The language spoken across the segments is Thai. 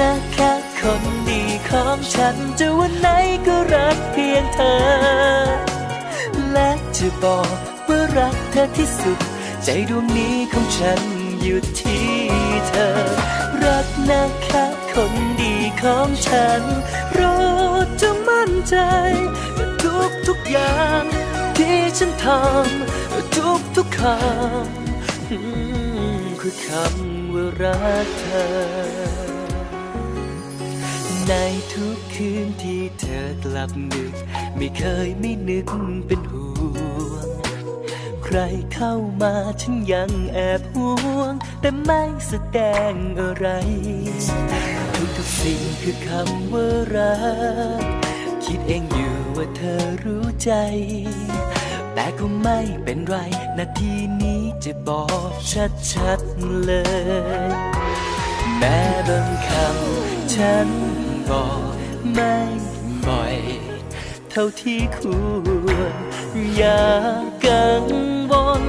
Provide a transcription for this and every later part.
นะแค่คนดีของฉันจะวันไหนก็รักเพียงเธอ และจะบอกว่ารักเธอที่สุด ใจดวงนี้ของฉันอยู่ที่เธอ รักนะแค่คนดีของฉันรดจงมั่นใจว่าทุกทุกอย่าง ที่ฉันทำทุกทุกคำอืมคือคำว่ารักเธอ ในทุกคืนที่เธอกลับดึก ไม่เคยไม่นึกเป็นห่วง ใครเข้ามาฉันยังแอบห่วง แต่ไม่แสดงอะไร ทุกทุกๆสิ่งคือคำว่ารัก คิดเองอยู่ว่าเธอรู้ใจ แต่คงไม่เป็นไร นาทีนี้จะบอกชัดๆเลย แม้บางคำฉัน กไม่บ่อย เท่าที่ควร อย่ากังวล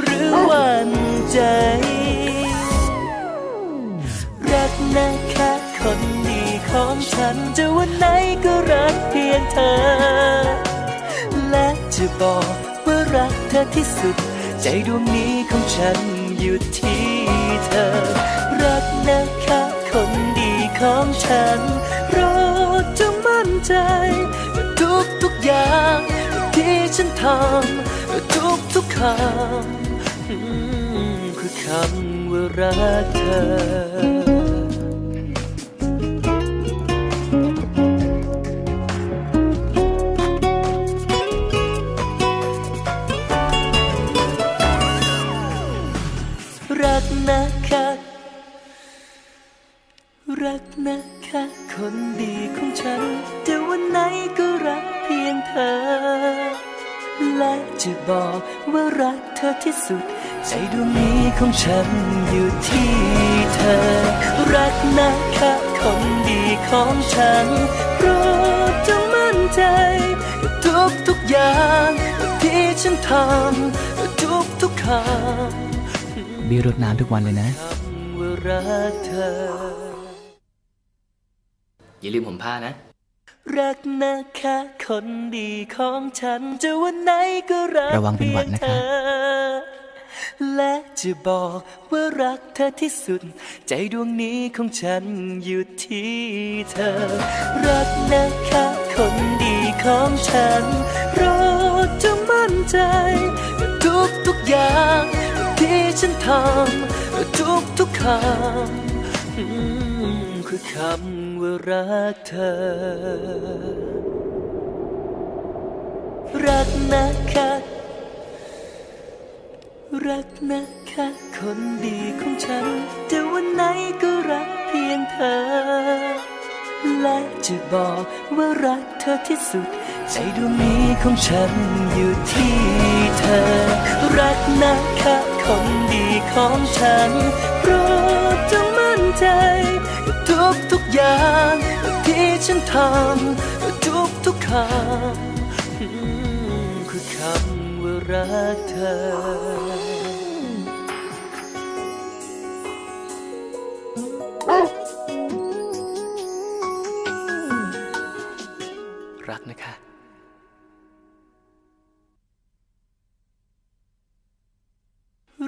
หรือหวั่นใจ รักนะแค่คนดีของฉันจะวันไหนก็รักเพียงเธอ และจะบอกว่ารักเธอที่สุด ใจดวงนี้ของฉันอยู่ที่เธอ รักนะแค่คน ของฉัน เราจะมั่นใจว่าทุกทุกๆอย่าง ที่ฉันทำทุกทุกๆคำคือคำว่ารักเธอ รักนะแค่คนดีของฉันจะวันไหนก็รักเพียงเธอ และจะบอกว่ารักเธอที่สุด ใจดวงนี้ของฉันอยู่ที่เธอ รักนะแค่คนดีของฉันโปรดจงมั่นใจ ทุกทุกๆอย่างที่ฉันทำทุกทุกๆคำบีรดน้ำทุกวันเลยนะคำว่ารักเธอ อย่าลืมผมผ้านะ รักนะแค่คนดีของฉันจะวันไหนก็รักระวังเป็นหวัดนะคะเพียงเธอและจะบอกว่ารักเธอที่สุด ใจดวงนี้ของฉันอยู่ที่เธอ รักนะแค่คนดีของฉันโปรดจงมั่นใจว่าทุกทุกๆอย่างที่ฉันทำทุกทุกๆคำอืม คือคำว่ารักเธอ รักนะค่รักนะค่คนดีของฉันจะวันไหนก็รักเพียงเธอ และจะบอกว่ารักเธอที่สุด ใจดวงนี้ของฉันอยู่ที่เธอ รักนะค่คนดีของฉันโปรดจงมั่นใจ ทุกทุกอย่างที่ฉันทำทุกทุกคำคือคำว่ารักเธอรักนะคะ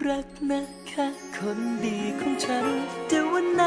รักนะคะ คนดีของฉันแต่วันนั้น